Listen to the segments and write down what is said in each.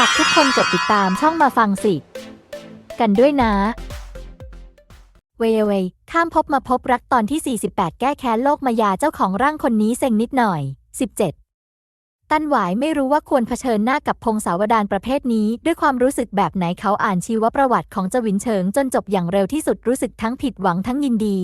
ฝากทุกคนกดติดตามช่องมาฟังสิ กันด้วยนะ เวยเวยข้ามพบมาพบรักตอนที่ 48 แก้แค้นโลกมายาเจ้าของร่างคนนี้เซ็งนิดหน่อย 17 ตันหวายไม่รู้ว่าควรเผชิญหน้ากับพงศาวดารประเภทนี้ ด้วยความรู้สึกแบบไหนเขาอ่านชีวประวัติของเจวินเฉิงจนจบอย่างเร็วที่สุดรู้สึกทั้งผิดหวังทั้งยินดี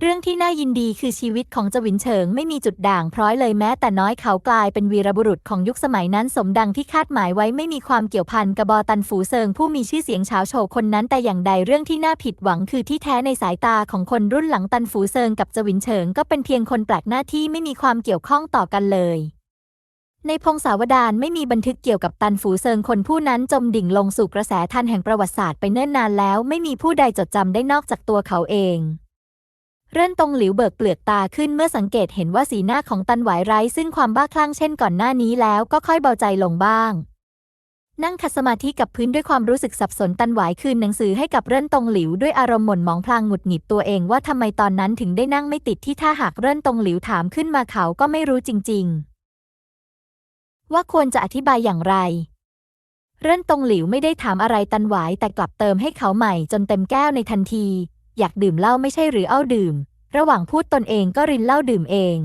เรื่องที่น่ายินดีคือชีวิตของเจวินเฉิงไม่มีจุดด่างพร้อยเลยแม้แต่น้อยเขากลายเป็นวีรบุรุษของยุคสมัยนั้นสมดังที่คาดหมายไว้ไม่มีความเกี่ยวพันกับบอตันฝูเซิงผู้มีชื่อเสียงเฉาโฉคนนั้นแต่อย่างใดเรื่องที่น่าผิดหวังคือที่แท้ในสายตาของคนรุ่นหลังตันฝูเซิงกับเจวินเฉิงก็เป็นเพียงคนแปลกหน้าที่ไม่มีความเกี่ยวข้องต่อกันเลยในพงศาวดารไม่มีบันทึกเกี่ยวกับตันฝูเซิงคนผู้นั้นจมดิ่งลงสู่กระแสทันแห่งประวัติศาสตร์ไปเนิ่นนานแล้วไม่มีผู้ใดจดจำได้นอกจากตัวเขาเอง เรื่นตรงหลิวเบิกเปลือกตาขึ้นเมื่อสังเกตเห็นว่าสีหน้าของตันหวายไร้ซึ่งความบ้าคลั่งเช่นก่อนหน้านี้แล้วก็ค่อยเบาใจลงบ้าง นั่งขัดสมาธิกับพื้นด้วยความรู้สึกสับสนตันหวายคืนหนังสือให้กับเรื่นตรงหลิวด้วยอารมณ์หม่นหมองพลางหงุดหงิดตัวเองว่าทำไมตอนนั้นถึงได้นั่งไม่ติดที่ถ้าหากเรื่นตรงหลิวถามขึ้นมาเขาก็ไม่รู้จริง ๆ ว่าควรจะอธิบายอย่างไร เรื่นตรงหลิวไม่ได้ถามอะไรตันหวายแต่กลับเติมให้เขาใหม่จนเต็มแก้วในทันที อยากดื่มเหล้าไม่ใช่หรือเอาดื่ม ระหว่างพูดตนเองก็รินเหล้าดื่มเอง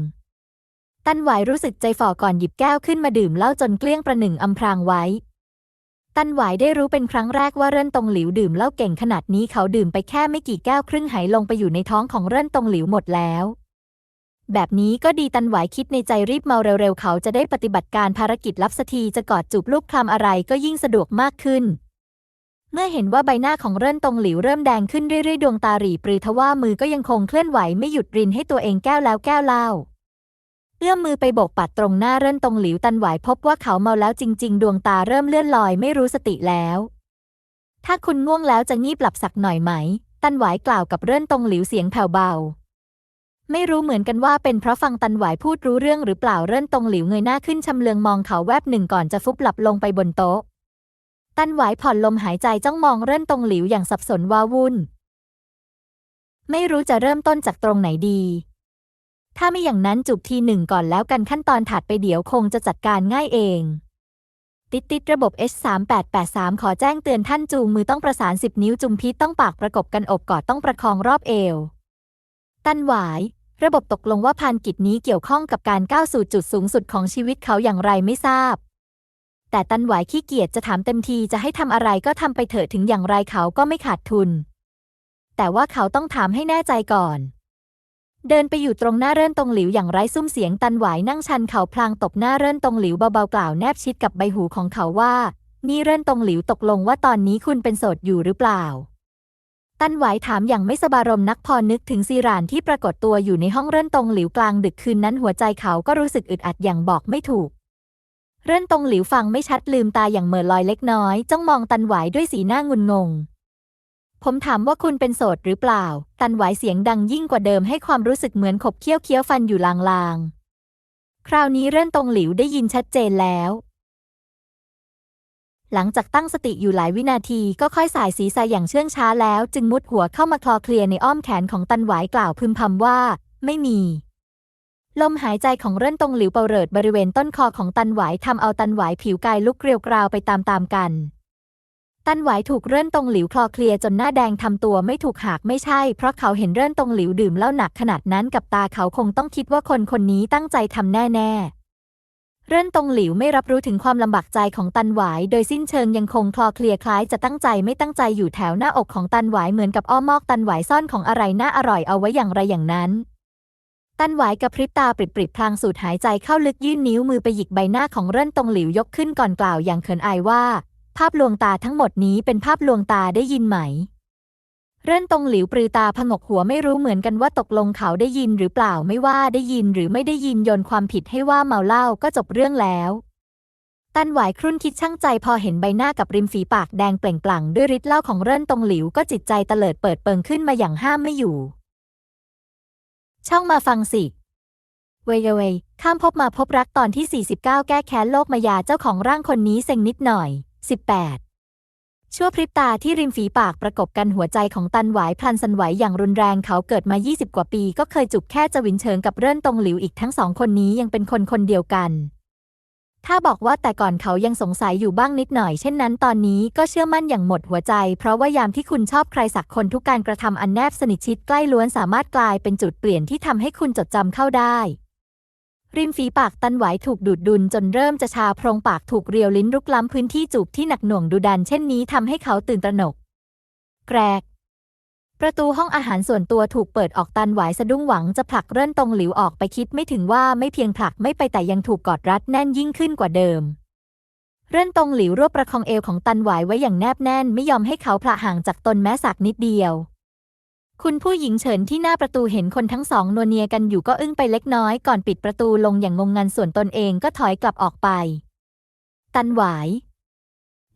ตันหวายรู้สึกใจฝ่อก่อนหยิบแก้วขึ้นมาดื่มเหล้าจนเกลี้ยงประหนึ่งอำพรางไว้ ตันหวายได้รู้เป็นครั้งแรกว่าเรื่นตรงหลิวดื่มเหล้าเก่งขนาดนี้เขาดื่มไปแค่ไม่กี่แก้วครึ่งหายลงไปอยู่ในท้องของเรื่นตรงหลิวหมดแล้วแบบนี้ก็ดีตันหวายคิดในใจรีบเมาเร็วๆ เขาจะได้ปฏิบัติการภารกิจลับสักทีจะกอดจูบลูกคลำอะไรก็ยิ่งสะดวกมากขึ้น เมื่อเห็นว่าใบหน้าของเรื่นตรงหลิวเริ่มแดงขึ้นเรื่อยๆ ดวงตาหรี่ปรือทว่ามือก็ยังคงเคลื่อนไหวไม่หยุดรินให้ตัวเองแก้วแล้วแก้วเล่า เอื้อมมือไปโบกปัดตรงหน้าเรื่นตรงหลิวตันหวายพบว่าเขาเมาแล้วจริง ๆ ดวงตาเริ่มเลื่อนลอยไม่รู้สติแล้ว ถ้าคุณง่วงแล้วจะงีบหลับสักหน่อยไหม ตันหวายกล่าวกับเรื่นตรงหลิวเสียงแผ่วเบา ไม่รู้เหมือนกันว่าเป็นเพราะฟังตันหวายพูดรู้เรื่องหรือเปล่าเรื่นตรงหลิวเงยหน้าขึ้นชำเลืองมองเขาแวบหนึ่งก่อนจะฟุบหลับลงไปบนโต๊ะ ตันหวผ่อนลมหายใจจ้องมองเรื่นตรงหลิวอย่างสับสนว้าวุ่น ไม่รู้จะเริ่มต้นจากตรงไหนดี ถ้าไม่อย่างนั้นจุบทีหนึ่งก่อนแล้วกันขั้นตอนถัดไปเดี๋ยวคงจะจัดการง่ายเอง ติดติดระบบ H3883 ขอแจ้งเตือนท่านจูงมือต้องประสาน 10 นิ้วจุมพิษต้องปากประกบกันอบกอดต้องประคองรอบเอว ตันหวายระบบตกลงว่าพานกิจนี้เกี่ยวข้องกับการก้าวสู่จุดสูงสุดของชีวิตเขาอย่างไรไม่ทราบ แต่ตันหวายขี้เกียจจะถามเต็มทีจะให้ทำอะไรก็ทำไปเถอะถึงอย่างไรเขาก็ไม่ขาดทุน แต่ว่าเขาต้องถามให้แน่ใจก่อน เดินไปอยู่ตรงหน้าเรื่อนตรงหลิวอย่างไร้ซุ้มเสียงตันหวายนั่งชันเขาพลางตบหน้าเรื่อนตรงหลิวเบาๆกล่าวแนบชิดกับใบหูของเขาว่า นี่เรื่อนตรงหลิวตกลงว่าตอนนี้คุณเป็นโสดอยู่หรือเปล่าตันหวายถามอย่างไม่สบารมนักพอนึกถึงซีรานที่ปรากฏตัวอยู่ในห้องเรื่อนตรงหลิวกลางดึกคืนนั้นหัวใจเขาก็รู้สึกอึดอัดอย่างบอกไม่ถูก เรื่นตรงหลิวฟังไม่ชัดลืมตาอย่างเหม่อลอยเล็กน้อย จ้องมองตันหวายด้วยสีหน้างุนงง ผมถามว่าคุณเป็นโสดหรือเปล่า ตันหวายเสียงดังยิ่งกว่าเดิมให้ความรู้สึกเหมือนขบเคี้ยวเคี้ยวฟันอยู่ลางๆ คราวนี้เรื่นตรงหลิวได้ยินชัดเจนแล้ว หลังจากตั้งสติอยู่หลายวินาทีก็ค่อยสายศีรษะอย่างเชื่องช้าแล้ว จึงมุดหัวเข้ามาคลอเคลียในอ้อมแขนของตันหวายกล่าวพึมพำว่า ไม่มี ลมหายใจของเรื่นตรงหลิวเปาเริดบริเวณต้นคอของตันหวายทำเอาตันหวายผิวกายลุกเกรียวกราวไปตามๆกัน ตันหวายถูกเรื่นตรงหลิวคลอเคลียร์จนหน้าแดงทำตัวไม่ถูกหากไม่ใช่ เพราะเขาเห็นเรื่นตรงหลิวดื่มเหล้าหนักขนาดนั้นกับตาเขาคงต้องคิดว่าคนคนนี้ตั้งใจทำแน่ๆเรื่นตรงหลิวไม่รับรู้ถึงความลำบากใจของตันหวาย โดยสิ้นเชิงยังคงคลอเคลียร์คล้ายจะตั้งใจไม่ตั้งใจอยู่แถวหน้าอกของตันหวายเหมือนกับอ้อมอกตันหวายซ่อนของอะไรน่าอร่อยเอาไว้อย่างไรอย่างนั้น ตันหวายกระพริบตาปริบๆพลางสูดหายใจเข้าลึกยื่นนิ้วมือไปหยิกใบหน้าของเรื่นตรงหลิวยกขึ้นก่อนกล่าวอย่างเขินอายว่า ภาพลวงตาทั้งหมดนี้เป็นภาพลวงตาได้ยินไหม เรื่นตรงหลิวปรือตาผงกหัวไม่รู้เหมือนกันว่าตกลงเขาได้ยินหรือเปล่าไม่ว่าได้ยินหรือไม่ได้ยินโยนความผิดให้ว่าเมาเหล้าก็จบเรื่องแล้วตันหวายครุ่นคิดช่างใจพอเห็นใบหน้ากับริมฝีปากแดงเปล่งปลั่งด้วยฤทธิ์เหล้าของเรื่นตรงหลิวก็จิตใจเตลิดเปิดเปิงขึ้นมาอย่างห้ามไม่อยู่ ช่องมาฟังสิเวยเวยข้ามพบมาพบรักตอนที่ 49 แก้แค้นโลกมายาเจ้าของร่างคนนี้เซ็งนิดหน่อย 18 ชั่วพริบตาที่ริมฝีปากประกบกันหัวใจของตันหวายพลันสันไหวอย่างรุนแรงเขาเกิดมา 20 กว่าปี ก็เคยจุบแค่จวินเชิงกับเรื่อนตรงหลิวอีกทั้งสองคนนี้ยังเป็นคนคนเดียวกัน ถ้าบอกว่าแต่ก่อนเขายังสงสัยอยู่บ้างนิดหน่อยเช่นนั้นตอนนี้ก็เชื่อมั่นอย่างหมดหัวใจ เพราะว่ายามที่คุณชอบใครสักคนทุกการกระทำอันแนบสนิทชิดใกล้ล้วนสามารถกลายเป็นจุดเปลี่ยนที่ทำให้คุณจดจำเข้าได้ ริมฝีปากตันไหวถูกดูดดุลจนเริ่มจะชาโพรงปากถูกเรียวลิ้นรุกล้ำพื้นที่จูบที่หนักหน่วงดุดันเช่นนี้ทำให้เขาตื่นตระหนก แกรก ประตูห้องอาหารส่วนตัวถูกเปิดออกตันหวายสะดุ้งหวังจะผลักเรื่นตรงหลิวออกไปคิดไม่ถึงว่าไม่เพียงผลักไม่ไปแต่ยังถูกกอดรัดแน่นยิ่งขึ้นกว่าเดิม เรื่นตรงหลิวรวบประคองเอวของตันหวายไว้อย่างแนบแน่นไม่ยอมให้เขาพละห่างจากตนแม้สักนิดเดียว คุณผู้หญิงเฉินที่หน้าประตูเห็นคนทั้งสองนวเนียกันอยู่ก็อึ้งไปเล็กน้อยก่อนปิดประตูลงอย่างงงงันส่วนตนเองก็ถอยกลับออกไป ตันหวาย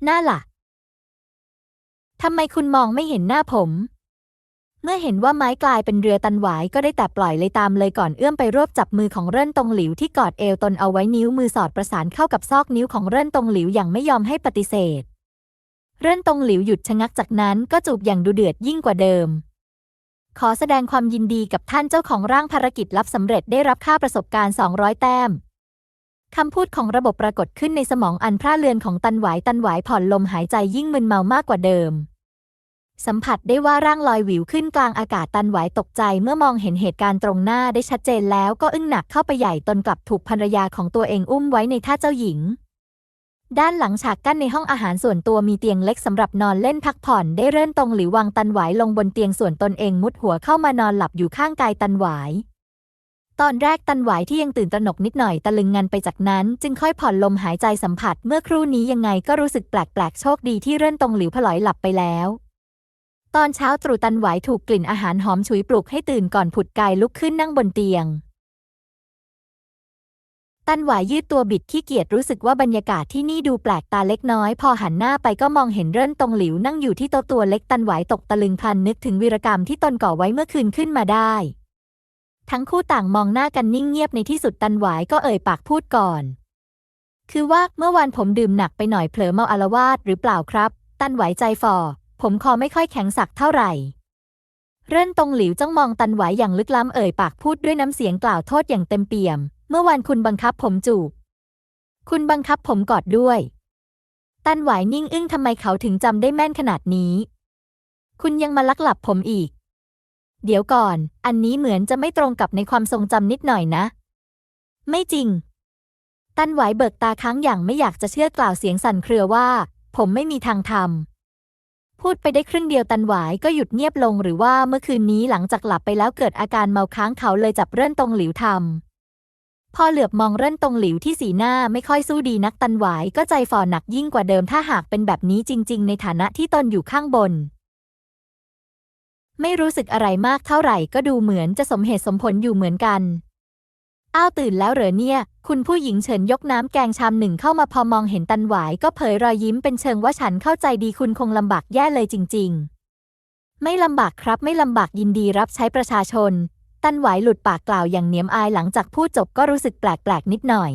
หน้าล่ะทำไมคุณมองไม่เห็นหน้าผม เมื่อเห็นว่าไม้กลายเป็นเรือตันหวายก็ได้แต่ปล่อยเลยตามเลยก่อนเอื้อมไปรวบจับมือของเริ่นตรงหลิวที่กอดเอวตนเอาไว้นิ้วมือสอดประสานเข้ากับซอกนิ้วของเริ่นตรงหลิวอย่างไม่ยอมให้ปฏิเสธ เริ่นตรงหลิวหยุดชะงักจากนั้นก็จูบอย่างดูเดือดยิ่งกว่าเดิม ขอแสดงความยินดีกับท่านเจ้าของร่างภารกิจลับสำเร็จได้รับค่าประสบการณ์ 200 แต้มคำพูดของระบบปรากฏขึ้นในสมองอันพร่าเลือนของตันหวายตันหวายผ่อนลมหายใจยิ่งมึนเมามากกว่าเดิม สัมผัสได้ว่าร่างลอยหวิวขึ้นกลางอากาศตันไหวตกใจเมื่อมองเห็นเหตุการณ์ตรงหน้าได้ชัดเจนแล้วก็อึ้งหนักเข้าไปใหญ่ตนกลับถูกภรรยาของตัวเองอุ้มไว้ในท่าเจ้าหญิง ด้านหลังฉากกั้นในห้องอาหารส่วนตัวมีเตียงเล็กสำหรับนอนเล่นพักผ่อนได้เริ่นตรงหลิววางตันไหวลงบนเตียงส่วนตนเองมุดหัวเข้ามานอนหลับอยู่ข้างกายตันไหวตอนแรกตันไหวที่ยังตื่นตระหนกนิดหน่อยตะลึงงันไปจากนั้น จึงค่อยผ่อนลมหายใจสัมผัส เมื่อครู่นี้ยังไงก็รู้สึกแปลกๆโชคดีที่เริ่นตรงหลิวผลอยหลับไปแล้ว ตอนเช้าตรู่ตันไหวถูกกลิ่นอาหารหอมฉุยปลุกให้ตื่นก่อนผุดกายลุกขึ้นนั่งบนเตียง ตันไหวยืดตัวบิดขี้เกียจรู้สึกว่าบรรยากาศที่นี่ดูแปลกตาเล็กน้อย พอหันหน้าไปก็มองเห็นเริ่นตรงหลิวนั่งอยู่ที่โต๊ะตัวเล็กตันไหวตกตะลึงพลันนึกถึงวีรกรรมที่ตนก่อไว้เมื่อคืนขึ้นมาได้ ทั้งคู่ต่างมองหน้ากันนิ่งเงียบในที่สุดตันไหวก็เอ่ยปากพูดก่อน คือว่าเมื่อวานผมดื่มหนักไปหน่อยเผลอเมาอารวาสหรือเปล่าครับ ตันไหวใจฝ่อ ผมคอไม่ค่อยแข็งสักเท่าไหร่ เริ่นตรงหลิวจ้องมองตันหวายอย่างลึกล้ำเอ่ยปากพูดด้วยน้ำเสียงกล่าวโทษอย่างเต็มเปี่ยม เมื่อวานคุณบังคับผมจูบ คุณบังคับผมกอดด้วย ตันหวายนิ่งอึ้งทำไมเขาถึงจำได้แม่นขนาดนี้ คุณยังมาลักหลับผมอีก เดี๋ยวก่อน อันนี้เหมือนจะไม่ตรงกับในความทรงจำนิดหน่อยนะ ไม่จริง ตันหวายเบิกตาค้างอย่างไม่อยากจะเชื่อกล่าวเสียงสั่นเครือว่า ผมไม่มีทางทำ พูดไปได้ครึ่งเดียวตันหวายก็หยุดเงียบลงหรือว่าเมื่อคืนนี้หลังจากหลับไปแล้วเกิดอาการเมาค้างเขาเลยจับเรื่อนตรงหลิวทำพอเหลือบมองเร่นตรงหลิวที่สีหน้าไม่ค่อยสู้ดีนักตันหวายก็ใจฝ่อหนักยิ่งกว่าเดิมถ้าหากเป็นแบบนี้จริง ๆ ในฐานะที่ตนอยู่ข้างบน ไม่รู้สึกอะไรมากเท่าไหร่ก็ดูเหมือนจะสมเหตุสมผลอยู่เหมือนกัน อ้าวตื่นแล้วเหรอเนี่ย คุณผู้หญิงเฉินยกน้ำแกงชามหนึ่งเข้ามาพอมองเห็นตันหวายก็เผยรอยยิ้มเป็นเชิงว่าฉันเข้าใจดีคุณคงลำบากแย่เลยจริง ๆ ไม่ลำบากครับไม่ลำบากยินดีรับใช้ประชาชน ตันหวายหลุดปากกล่าวอย่างเนียมอายหลังจากพูดจบก็รู้สึกแปลกๆนิดหน่อย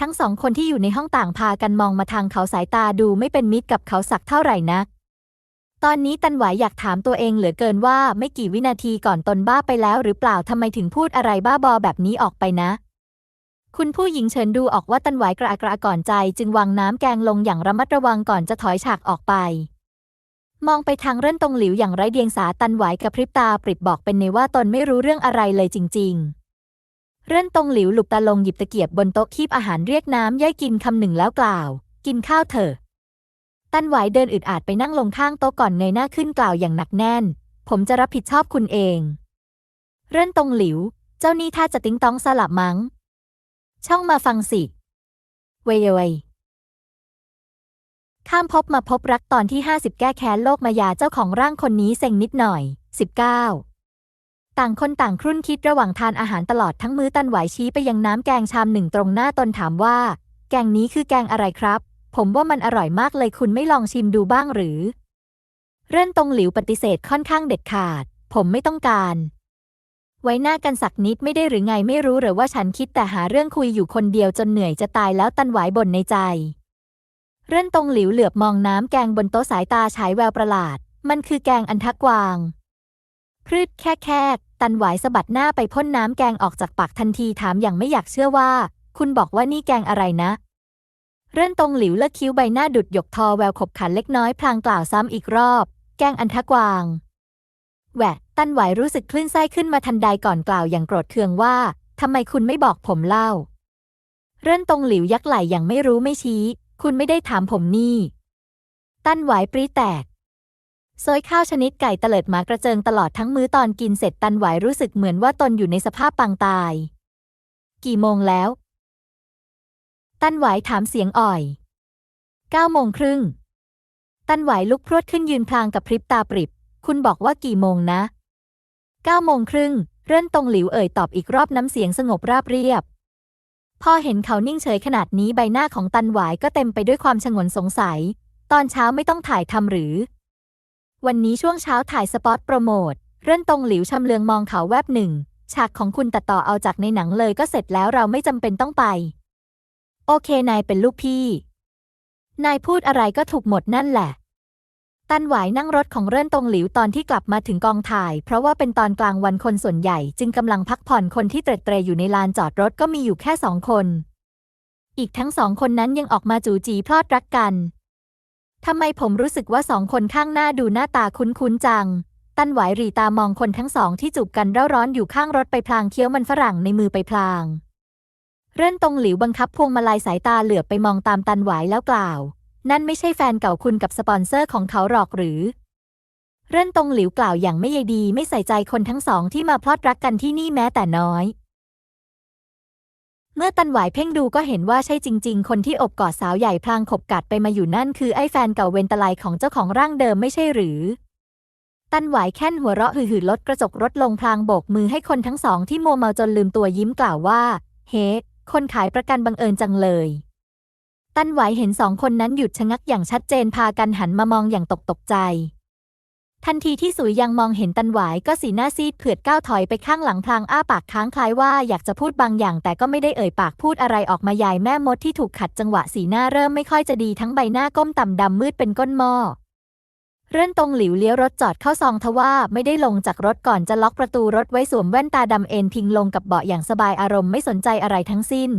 ทั้งสองคนที่อยู่ในห้องต่างพากันมองมาทางเขาสายตาดูไม่เป็นมิตรกับเขาสักเท่าไหร่นัก ตอนนี้ตันหวายอยากถามตัวเองเหลือเกินว่าไม่กี่วินาทีก่อนตนบ้าไปแล้วหรือเปล่าทำไมถึงพูดอะไรบ้าบอแบบนี้ออกไปนะ คุณผู้หญิงเฉินดูออกว่าตันหวายกระอักกระอ่ก่อนใจ จึงวางน้ำแกงลงอย่างระมัดระวังก่อนจะถอยฉากออกไป มองไปทางเรื่อนตรงหลิวอย่างไร้เดียงสาตันหวายกระพริบตาปริบบอกเป็นในว่าตนไม่รู้เรื่องอะไรเลยจริง ๆ เรื่อนตรงหลิวหลุบตาลงหยิบตะเกียบบนโต๊ะคีบอาหารเรียกน้ำย่อยกินคำหนึ่งแล้วกล่าว กินข้าวเถอะ ตันหวายเดินอึดอาดไปนั่งลงข้างโต๊ะก่อนเงยหน้าขึ้นกล่าวอย่างหนักแน่น ผมจะรับผิดชอบคุณเอง เรื่อนตรงหลิว เจ้านี่ถ้าจะติ้งต้องสลับมั้ง ช่องมาฟังสิเวยเวยข้ามพบมาพบรักตอนที่ 50 แก้แค้นโลกมายาเจ้าของร่างคนนี้เซ็งนิดหน่อย 19 ต่างคนต่างครุ่นคิดระหว่างทานอาหารตลอดทั้งมื้อตันไหวชี้ไปยังน้ำแกงชามหนึ่งตรงหน้าตนถามว่า แกงนี้คือแกงอะไรครับ ผมว่ามันอร่อยมากเลยคุณไม่ลองชิมดูบ้างหรือ เรื่อนตรงหลิวปฏิเสธค่อนข้างเด็ดขาด ผมไม่ต้องการ ไว้หน้ากันสักนิดไม่ได้หรือไงไม่รู้หรือว่าฉันคิดแต่หาเรื่องคุยอยู่คนเดียวจนเหนื่อยจะตายแล้วตันไหวบ่นในใจ เรื่อนตรงหลิวเหลือบมองน้ำแกงบนโต๊ะสายตาฉายแววประหลาด มันคือแกงอันทักกวางพืดแค่แค่ตันไหวสะบัดหน้าไปพ่นน้ำแกงออกจากปากทันทีถามอย่างไม่อยากเชื่อว่า คุณบอกว่านี่แกงอะไรนะ เรื่อนตรงหลิวเลิกคิ้วใบหน้าดุดหยกทอแววขบขันเล็กน้อยพลางกล่าวซ้ำอีกรอบ แกงอันทะกวาง แหวะ ตั้นไหวรู้สึกคลื่นไส้ขึ้นมาทันใดก่อนกล่าวอย่างโกรธเคืองว่าทำไมคุณไม่บอกผมเล่า เรื่อนตรงหลิวยักไหล่อย่างไม่รู้ไม่ชี้ คุณไม่ได้ถามผมนี่ ตั้นไหวปรีแตกซอยข้าวชนิดไก่เตลิดหมากระเจิงตลอดทั้งมื้อตอนกินเสร็จตันไหวรู้สึกเหมือนว่าตนอยู่ในสภาพปางตาย กี่โมงแล้ว ตั้นไหวถามเสียงอ่อยเก้าโมงครึ่งตั้นไหวลุกพรวดขึ้นยืนพลางกับพริบตาปริบ คุณบอกว่ากี่โมงนะเก้าโมงครึ่งเรื่อนตรงหลิวเอ่ยตอบอีกรอบน้ำเสียงสงบราบเรียบ พอเห็นเขานิ่งเฉยขนาดนี้ใบหน้าของตันหวายก็เต็มไปด้วยความชงนสงสัย ตอนเช้าไม่ต้องถ่ายทำหรือ วันนี้ช่วงเช้าถ่ายสปอตโปรโมทเรื่อนตรงหลิวชำเลืองมองเขาแวบหนึ่ง ฉากของคุณตัดต่อเอาจากในหนังเลยก็เสร็จแล้วเราไม่จำเป็นต้องไป โอเคนายเป็นลูกพี่ นายพูดอะไรก็ถูกหมดนั่นแหละ ตันหวายนั่งรถของเรื่อนตรงหลิวตอนที่กลับมาถึงกองถ่าย เพราะว่าเป็นตอนกลางวันคนส่วนใหญ่ จึงกำลังพักผ่อนคนที่เตร็ดเตรอยู่ในลานจอดรถก็มีอยู่แค่สองคน อีกทั้งสองคนนั้นยังออกมาจูจีพลอดรักกันทำไมผมรู้สึกว่าสองคนข้างหน้าดูหน้าตาคุ้นๆจัง ตันหวายรีตามองคนทั้งสองที่จูบกันเร่าร้อนอยู่ข้างรถไปพลางเคี้ยวมันฝรั่งในมือไปพลาง เรื่นตรงหลิวบังคับพวงมาลัยสายตาเหลือบไปมองตามตันหวายแล้วกล่าว นั่นไม่ใช่แฟนเก่าคุณกับสปอนเซอร์ของเขาหรอกหรือ เรื่นตรงหลิวกล่าวอย่างไม่ใยดีไม่ใส่ใจคนทั้งสองที่มาพลอดรักกันที่นี่แม้แต่น้อย เมื่อตันหวายเพ่งดูก็เห็นว่าใช่จริง ๆ คนที่อบกอดสาวใหญ่พลางขบกัดไปมาอยู่นั่นคือไอ้แฟนเก่าเวนตะไลของเจ้าของร่างเดิมไม่ใช่หรือตันหวายแค่นหัวเราะหือๆลดกระจกรถลงพลางโบกมือให้คนทั้งสองที่มัวเมาจนลืมตัวยิ้มกล่าวว่า เฮ้ คนขายประกันบังเอิญจังเลย ตันไหวเห็นสองคนนั้นหยุดชะงักอย่างชัดเจนพากันหันมามองอย่างตกตกใจ ทันทีที่สุยยังมองเห็นตันหวายก็สีหน้าซีดเผือดก้าวถอยไปข้างหลังพลางอ้าปากค้างคล้ายว่าอยากจะพูดบางอย่าง แต่ก็ไม่ได้เอ่ยปากพูดอะไรออกมายายแม่มดที่ถูกขัดจังหวะสีหน้าเริ่มไม่ค่อยจะดีทั้งใบหน้าก้มต่ำดำมืดเป็นก้นหม้อ เรื่อนตรงหลิวเลี้ยวรถจอดเข้าซองทว่าไม่ได้ลงจากรถก่อนจะล็อกประตูรถไว้สวมแว่นตาดำเอ็นพิงลงกับเบาะอย่างสบายอารมณ์ไม่สนใจอะไรทั้งสิ้น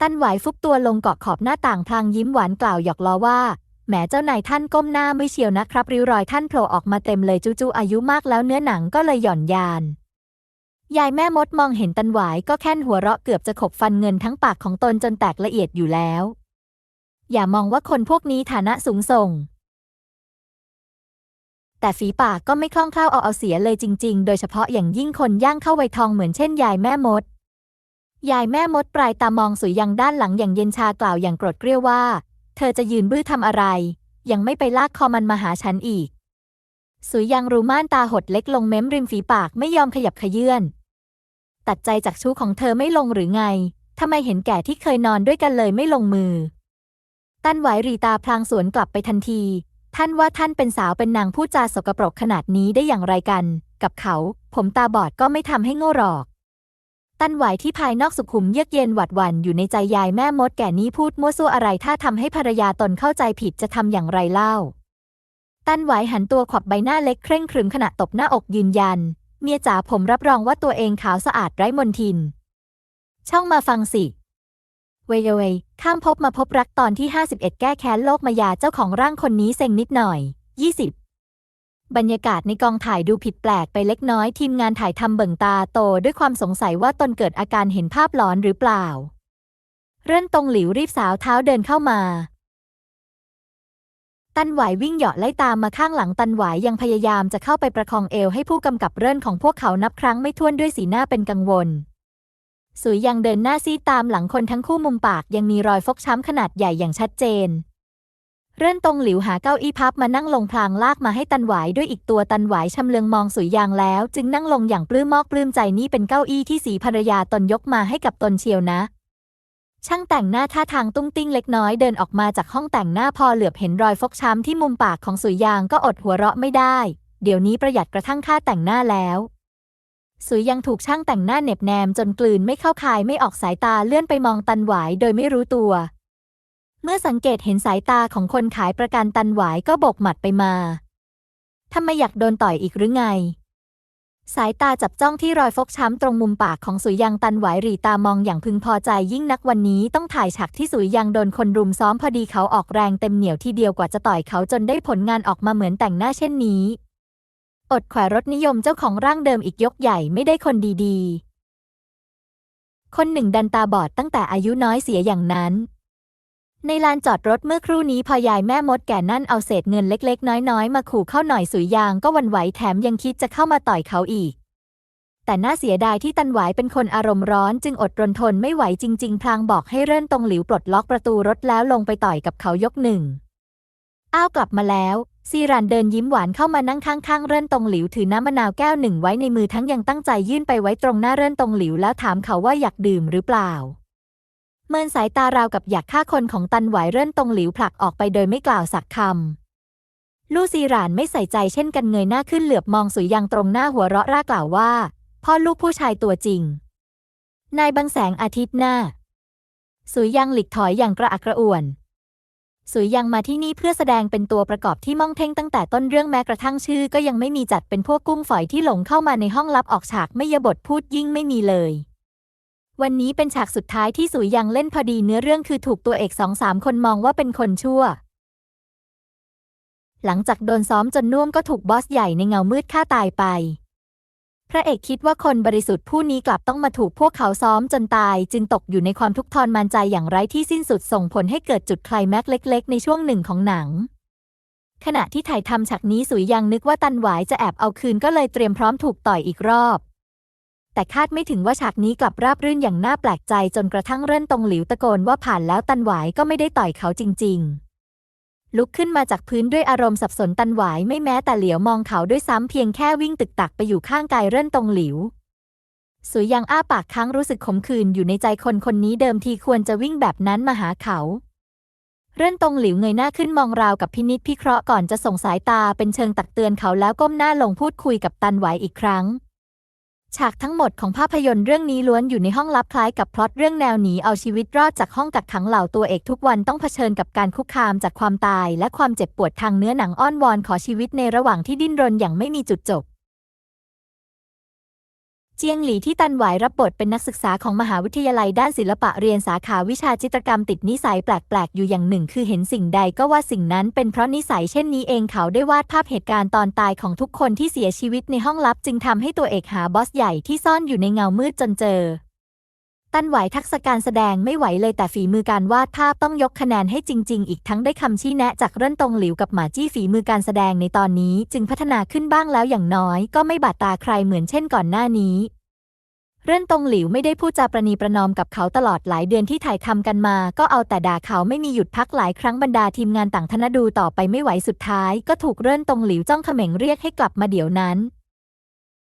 ตั้นไหวฟุบตัวลงเกาะขอบหน้าต่างพลางยิ้มหวานกล่าวหยอกล้อว่าแหมเจ้านายท่านก้มหน้าไม่เชียวนะครับ ริ้วรอยท่านโผล่ออกมาเต็มเลยจูๆอายุมากแล้วเนื้อหนังก็เลยหย่อนยาน ยายแม่มดมองเห็นตันหวายก็แค่นหัวเราะเกือบจะขบฟันเงินทั้งปากของตนจนแตกละเอียดอยู่แล้ว อย่ามองว่าคนพวกนี้ฐานะสูงส่ง แต่ฝีปากก็ไม่คล่องแคล่วเอาเอาเสียเลยจริง ๆ โดยเฉพาะอย่างยิ่งคนย่างเข้าวัยทองเหมือนเช่นยายแม่มด ยายแม่มดปลายตามองสุยยังด้านหลังอย่างเย็นชากล่าวอย่างโกรธเกรี้ยวว่า เธอจะยืนบื้อทำอะไร ยังไม่ไปลากคอมันมาหาฉันอีก สุยยังรูม่านตาหดเล็กลงเม้มริมฝีปากไม่ยอมขยับขยื่นตัดใจจากชู้ของเธอไม่ลงหรือไงทำไมเห็นแก่ที่เคยนอนด้วยกันเลยไม่ลงมือ ตั้นไหวรีตาพลางสวนกลับไปทันที ท่านว่าท่านเป็นสาวเป็นนางพูดจาสกปรกขนาดนี้ได้อย่างไรกัน กับเขา ผมตาบอดก็ไม่ทำให้โง่หรอก ตันไหวที่ภายนอกสุขุมเยือกเย็นหวัดหวั่นอยู่ในใจยายแม่มดแก่นี้พูดมั่วซั่วอะไรถ้าทำให้ภรรยาตนเข้าใจผิดจะทำอย่างไรเล่า ตันไหวหันตัวขอบใบหน้าเล็กเคร่งครึมขณะตบหน้าอกยืนยัน เมียจ๋าผมรับรองว่าตัวเองขาวสะอาดไร้มลทิน ช่องมาฟังสิ เวยเวยข้ามพบมาพบรักตอนที่ 51 แก้แค้นโลกมายาเจ้าของร่างคนนี้เซ็งนิดหน่อย 20 บรรยากาศในกองถ่ายดูผิดแปลกไปเล็กน้อยทีมงานถ่ายทำเบิ่งตาโตด้วยความสงสัยว่าตนเกิดอาการเห็นภาพหลอนหรือเปล่า เรื่นตรงหลิวรีบสาวเท้าเดินเข้ามา ตันหวายวิ่งเหยาะไล่ตามมาข้างหลังตันหวายยังพยายามจะเข้าไปประคองเอวให้ผู้กำกับเรื่อนของพวกเขานับครั้งไม่ถ้วนด้วยสีหน้าเป็นกังวล สุยยังเดินหน้าซีตามหลังคนทั้งคู่มุมปากยังมีรอยฟกช้ำขนาดใหญ่อย่างชัดเจน เรื่อนตรงหลิวหาเก้าอี้พับมานั่งลงพลางลากมาให้ตันหวายด้วยอีกตัวตันหวายชำเลืองมองสุยยางแล้ว จึงนั่งลงอย่างปลื้มมอกปลื้มใจนี่เป็นเก้าอี้ที่สีภรรยาตนยกมาให้กับตนเชียวนะ ช่างแต่งหน้าท่าทางตุ้งติ้งเล็กน้อยเดินออกมาจากห้องแต่งหน้าพอเหลือบเห็นรอยฟกช้ำที่มุมปากของสุยยางก็อดหัวเราะไม่ได้ เดี๋ยวนี้ประหยัดกระทั่งค่าแต่งหน้าแล้ว สุยยังถูกช่างแต่งหน้าเหน็บแนมจนกลืนไม่เข้าคายไม่ออกสายตาเลื่อนไปมองตันหวายโดยไม่รู้ตัว เมื่อสังเกตเห็นสายตาของคนขายประกันตันหวายก็โบกหมัดไปมาทำไมอยากโดนต่อยอีกหรือไง สายตาจับจ้องที่รอยฟกช้ำตรงมุมปากของสุยยังตันหวหรีตามองอย่างพึงพอใจยิ่งนักวันนี้ต้องถ่ายฉากที่สุยยังโดนคนรุมซ้อมพอดีเขาออกแรงเต็มเหนียวทีเดียวกว่าจะต่อยเขาจนได้ผลงานออกมาเหมือนแต่งหน้าเช่นนี้ อดแขวรถนิยมเจ้าของร่างเดิมอีกยกใหญ่ไม่ได้คนดีๆ คนหนึ่งดันตาบอดตั้งแต่อายุน้อยเสียอย่างนั้น ในลานจอดรถเมื่อครู่นี้พอยายแม่มดแก่นั่นเอาเศษเงินเล็ก ๆ น้อยๆ มาขู่เข้าหน่อยสุยยางก็วันไหวแถมยังคิดจะเข้ามาต่อยเขาอีก แต่น่าเสียดายที่ตันหวายเป็นคนอารมณ์ร้อนจึงอดรนทนไม่ไหวจริง ๆ พลางบอกให้เรื่นตรงหลิวปลดล็อกประตูรถแล้วลงไปต่อยกับเขายกหนึ่งอ้าวกลับมาแล้ว ซีรันเดินยิ้มหวานเข้ามานั่งข้างๆ เรื่นตรงหลิวถือน้ำมะนาวแก้วหนึ่งไว้ในมือทั้งยังตั้งใจยื่นไปไว้ตรงหน้าเรื่นตรงหลิวแล้วถามเขาว่าอยากดื่มหรือเปล่า เมินสายตาราวกับอยากฆ่าคนของตันไหวเรื่นตรงหลิวผลักออกไปโดยไม่กล่าวสักคำลู่ซีรานไม่ใส่ใจเช่นกันเงยหน้าขึ้นเหลือบมองสุยยังตรงหน้าหัวเราะร่ากล่าวว่า พ่อลูกผู้ชายตัวจริง นายบังแสงอาทิตย์หน้า สุยยังหลีกถอยอย่างกระอักกระอ่วน สุยยังมาที่นี่เพื่อแสดงเป็นตัวประกอบที่ม่องเท่งตั้งแต่ต้นเรื่องแม้กระทั่งชื่อ ก็ยังไม่มีจัดเป็นพวกกุ้งฝอยที่หลงเข้ามาในห้องลับออกฉากไม่ยบทพูดยิ่งไม่มีเลย วันนี้เป็นฉากสุดท้ายที่สุยยังเล่นพอดีเนื้อเรื่องคือถูกตัวเอกสองสามคนมองว่าเป็นคนชั่ว หลังจากโดนซ้อมจนน่วมก็ถูกบอสใหญ่ในเงามืดฆ่าตายไป พระเอกคิดว่าคนบริสุทธิ์ผู้นี้กลับต้องมาถูกพวกเขาซ้อมจนตาย จึงตกอยู่ในความทุกข์ทรมานใจอย่างไร้ที่สิ้นสุดส่งผลให้เกิดจุดไคลแม็กเล็ก ๆ ในช่วงหนึ่งของหนัง ขณะที่ถ่ายทำฉากนี้สุยยังนึกว่าตันหวายจะแอบเอาคืนก็เลยเตรียมพร้อมถูกต่อยอีกรอบ แต่คาดไม่ถึงว่าฉากนี้กลับราบรื่นอย่างน่าแปลกใจจนกระทั่งเรื่อนตรงหลิวตะโกนว่าผ่านแล้วตันหวายก็ไม่ได้ต่อยเขาจริง ๆ ลุกขึ้นมาจากพื้นด้วยอารมณ์สับสนตันหวายไม่แม้แต่เหลียวมองเขาด้วยซ้ำเพียงแค่วิ่งตึกตักไปอยู่ข้างกายเรื่นตรงหลิวสุยยังอ้าปากค้างรู้สึกขมขื่นอยู่ในใจคนคนนี้เดิมทีควรจะวิ่งแบบนั้นมาหาเขา เรื่นตรงหลิวเงยหน้าขึ้นมองราวกับพินิษพิเคราะห์ก่อนจะส่งสายตาเป็นเชิงตักเตือนเขาแล้วก้มหน้าลงพูดคุยกับตันไหวอีกครั้ง ฉากทั้งหมดของภาพยนตร์เรื่องนี้ล้วนอยู่ในห้องลับคล้ายกับพล็อตเรื่องแนวหนีเอาชีวิตรอดจากห้องกักขังเหล่าตัวเอกทุกวันต้องเผชิญกับการคุกคามจากความตาย และความเจ็บปวดทางเนื้อหนังอ้อนวอนขอชีวิตในระหว่างที่ดิ้นรนอย่างไม่มีจุดจบ เจียงหลีที่ตันหวายรับบทเป็นนักศึกษาของมหาวิทยาลัยด้านศิลปะเรียนสาขาวิชาจิตรกรรมติดนิสัยแปลก ๆ อยู่อย่างหนึ่ง คือเห็นสิ่งใดก็ว่าสิ่งนั้นเป็นเพราะนิสัยเช่นนี้เองเขาได้วาดภาพเหตุการณ์ตอนตายของทุกคนที่เสียชีวิตในห้องลับ จึงทำให้ตัวเอกหาบอสใหญ่ที่ซ่อนอยู่ในเงามืดจนเจอ ตันไหวทักษะการแสดงไม่ไหวเลยแต่ฝีมือการวาดภาพต้องยกคะแนนให้จริง ๆ อีกทั้งได้คำชี้แนะจากเรื่นตรงหลิวกับหมาจี้ฝีมือการแสดงในตอนนี้จึงพัฒนาขึ้นบ้างแล้วอย่างน้อย ก็ไม่บาดตาใครเหมือนเช่นก่อนหน้านี้ เรื่นตรงหลิวไม่ได้พูดจาประนีประนอมกับเขาตลอดหลายเดือนที่ถ่ายทำกันมา ก็เอาแต่ด่าเขาไม่มีหยุดพักหลายครั้งบรรดาทีมงานต่างทนดูต่อไปไม่ไหวสุดท้าย ก็ถูกเรื่นตรงหลิวจ้องเขม็งเรียกให้กลับมาเดี๋ยวนั้น